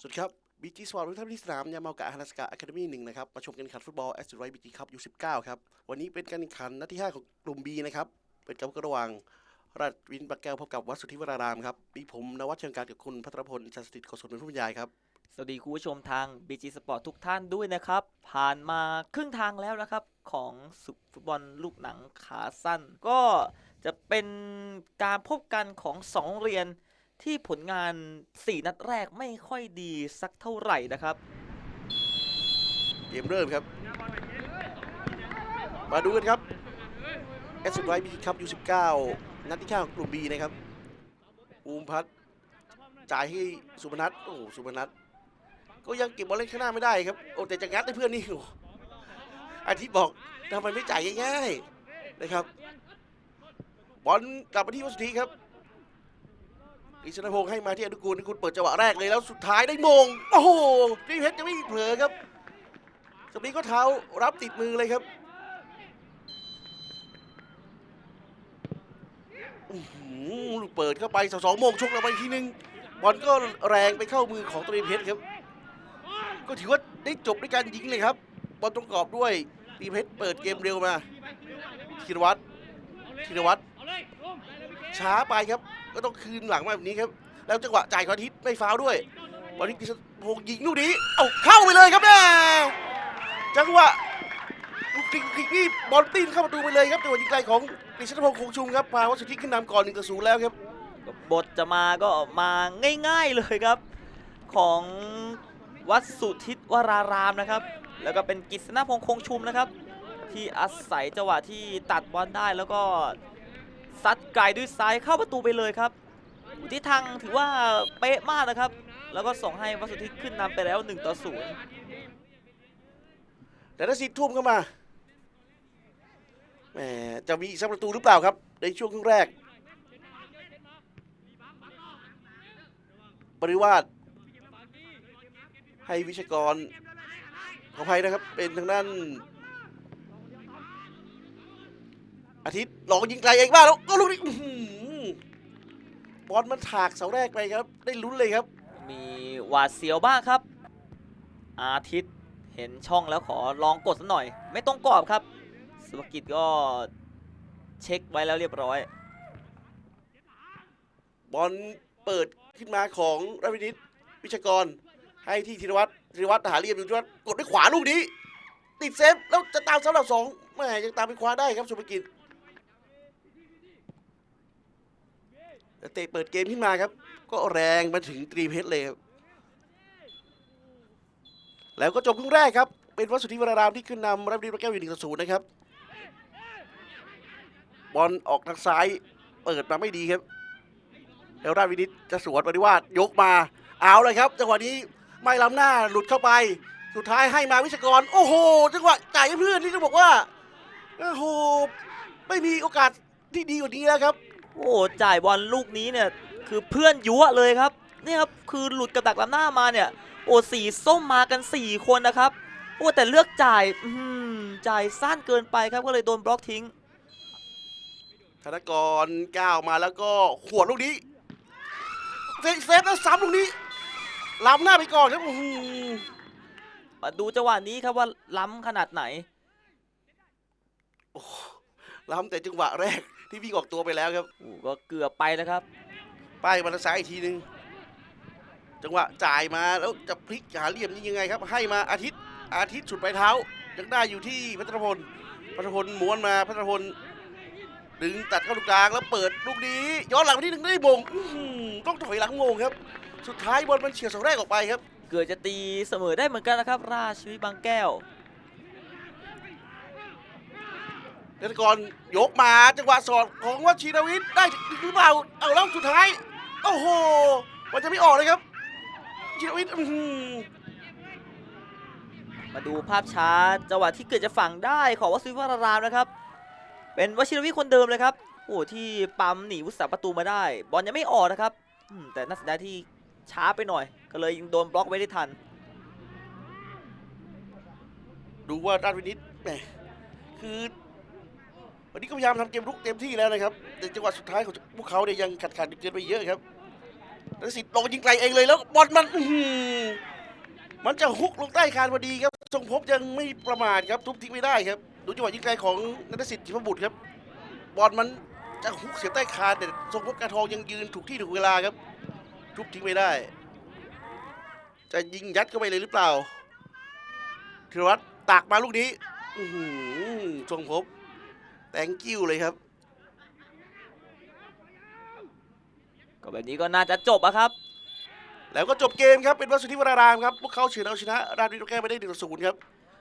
สวัสดีครับบีจีสปอร์ตทุกท่านที่สนามยามากะฮานาสกะอะคาเดมี่หนึ่งนะครับ มาชมการแข่งขันฟุตบอลแอสตูไรบีจีคัพยูสิบเก้าครับ วันนี้เป็นการแข่งขันนัดที่ 5 ของกลุ่ม B นะครับ เป็นการพบกันระหว่างราชวินปักแก้วพบกับวัดสุทธิวรารามครับ มีผมนวัชเชิงการกับคุณพัทรพลชันสถิตโกศลเป็นผู้บรรยายครับ สวัสดีคุณผู้ชมทาง BG Sport ทุกท่านด้วยนะครับ ผ่านมาครึ่งทางแล้วนะครับของศึกฟุตบอลลูกหนังขาสั้น ก็จะเป็นการพบกันของสองเรียน ที่ผลงาน 4 นัดแรกไม่ค่อยดีสักเท่าไหร่นะครับ เกมเริ่มครับ มาดูกันครับแอสตูไรบีจีคัพยูสิบเก้านัดที่5ของกลุ่ม B นะครับภูมพัฒจ่ายให้สุพนัทโอ้โหสุพนัทก็ยังเก็บบอลเล่นข้างหน้าไม่ได้ครับโอ้แต่จะงัดให้เพื่อนนี่โอ้อาทิตย์บอกทำไมไม่จ่ายง่ายๆนะครับบอลกลับมาที่วัสุธิครับ กฤษณพงศ์ให้มาที่อนุกูลอนุกูลเปิดจังหวะแรกเลยแล้วสุดท้ายได้มง โอ้โหพี่เพชรจะไม่เผลอครับสำลีก็เท้ารับติดมือเลยครับอื้อหือลูกเปิดเข้าไปสองสองโมงชกเราไปทีนึงบอลก็แรงไปเข้ามือของตรีเพชรครับ ก็ถือว่าได้จบด้วยการยิงเลยครับ บอลตรงกรอบด้วยตรีเพชรเปิดเกมเร็วมาธีรวัตรธีรวัตรช้าไปครับ ก็ต้องคืนหลังมาแบบนี้ครับ แล้วจังหวะจ่ายของอาทิตย์ไม่ฟาวด้วยบอลที่กฤษณพงยิงลูกนี้ เอาเข้าไปเลยครับแม่จังหวะลูกคลิกคลิกนี่บอลตีนเข้าประตูไปเลยครับจังหวะยิงไกลของกฤษณพงคงชุมครับพาวัชสุทธิขึ้นนำก่อนหนึ่งต่อศูนย์แล้วครับบทจะมาก็มาง่าย ๆเลยครับ ของวัดสุทิตวรารามนะครับ แล้วก็เป็นกิษณพงษ์คงชุมนะครับ ที่อาศัยจังหวะที่ตัดบอลได้แล้วก็ ซัดไกลด้วยซ้ายเข้าประตูไปเลยครับทิทางถือว่าเป๊ะมากนะครับ แล้วก็ส่งให้วัดสุทิขึ้นนำไปแล้ว1ต่อ0แต่ถ้าสิทธิ์ทุ่มเข้ามาแหมจะมีอีกสักประตูหรือเปล่าครับ ในช่วงครึ่งแรก ปริวาสให้วิชากรขออภัยนะครับ เป็นทางด้าน อาทิตย์หลอกยิงไกลเองบ้างแล้วก็ลูกนี้อื้อหือบอลมันถากเสาแรกไปครับ ได้ลุ้นเลยครับ มีหวาดเสียวบ้างครับ อาทิตย์เห็นช่องแล้วขอลองกดสักหน่อย ไม่ต้องกรอบครับสุภกิจก็เช็คไว้แล้วเรียบร้อย บอลเปิดขึ้นมาของราชวินิตวิชากร ให้ที่ธีรวัตรธีรวัตรหาเหลี่ยมอยู่ธีรวัตรกดด้วยขวาลูกนี้ ติดเซฟแล้วจะตามสำหรับสองแม่ยังตามไปคว้าได้ครับสุภกิจ แต่เตะเปิดเกมขึ้นมาครับ ก็แรงมาถึงตรีเพชรเลยครับแล้วก็จบครึ่งแรกครับ เป็นวัดสุทธิวรารามที่ขึ้นนำราชวินิตแก้วอยู่หนึ่งศูนย์นะครับ บอลออกทางซ้ายเปิดมาไม่ดีครับแล้วราวินิตจะสวนปฏิวาสยกมาเอาเลยครับจังหวะนี้ไม่ล้ำหน้าหลุดเข้าไป สุดท้ายให้มาวิชกร โอ้โห จังหวะจ่ายเพื่อนนี่ต้องบอกว่าโอ้โหไม่มีโอกาสที่ดีกว่านี้แล้วครับ โอ้จ่ายบอลลูกนี้เนี่ยคือเพื่อนยั่วเลยครับเนี่ยครับคือหลุดกับดักล้ำหน้ามาเนี่ยโอ้สีส้มมากัน 4 คนนะครับโอ้แต่เลือกจ่ายอื้อหือจ่ายสั้นเกินไปครับก็เลยโดนบล็อกทิ้งธนกรก้าวมาแล้วก็ขวดลูกนี้เซฟเซฟแล้วซ้ำลูกนี้ล้ำหน้าไปก่อนครับอื้อหือมาดูจังหวะนี้ครับว่าล้ำขนาดไหนโอ้โหล้ำแต่จังหวะแรก ที่วิ่งออกตัวไปแล้วครับโอ้ก็เกือบไปนะครับ ป้ายมาทางซ้ายอีกทีหนึ่งจังหวะจ่ายมาแล้วจะพลิกหาเหลี่ยมนี่ยังไงครับ ให้มาอาทิตย์อาทิตย์สุดปลายเท้า ยังได้อยู่ที่พัทรพลพัทรพลม้วนมาพัทรพลดึงตัดเข้าตรงกลางแล้วเปิดลูกนี้ ย้อนหลังไปที่หนึ่งได้บงอื้อหือต้องถอยหลังงงครับ สุดท้ายบอลมันเฉียวเสาแรกออกไปครับ เกือบจะตีเสมอได้เหมือนกันนะครับ ราชวิทย์บางแก้ว เดนกรยกมาจังหวะสอดของวัชิรวิทย์ได้หรือเปล่าเอาแล้วสุดท้ายโอ้โหมันจะไม่ออกเลยครับชิรวิทย์อื้อหือมาดูภาพช้าจังหวะที่เกิดจะฝังได้ของวัชิวรารามนะครับ เป็นวชิรวิทย์คนเดิมเลยครับโอ้ที่ปั๊มหนีวุษาประตูมาได้ บอลยังไม่ออกนะครับอืมแต่น่าเสียดายที่ช้าไปหน่อย ก็เลยยังโดนบล็อกไว้ได้ทัน ดูว่าด้านวินิตแหมคือ วันนี้ก็พยายามทำเกมรุกเต็มที่แล้วนะครับแต่จังหวะสุดท้ายของพวกเขาเนี่ยยังขาดขาดเกินไปเยอะครับแล้วสิทธิ์ลงยิงไกลเองเลยแล้วบอลมันมันจะฮุกลงใต้คานพอดีครับทรงพบยังไม่ประมาทครับทุบทิ้งไม่ได้ครับ ดูจังหวะยิงไกลของนัทสิทธิ์จิพบุตรครับ บอลมันจะฮุกเสียบใต้คานแต่ทรงพบการทองยังยืนถูกที่ถูกเวลาครับ ทุบทิ้งไม่ได้ จะยิงยัดเข้าไปเลยหรือเปล่าธีรวัตรตักมาลูกนี้ทรงพบ งกิ้วเลยครับ ก็แบบนี้ก็น่าจะจบอะครับ แล้วก็จบเกมครับ เป็นวัดสุทธิวรารามครับ พวกเขาเฉือนเอาชนะ ราชบุรีแก้ไปได้1ต่อ0ครับ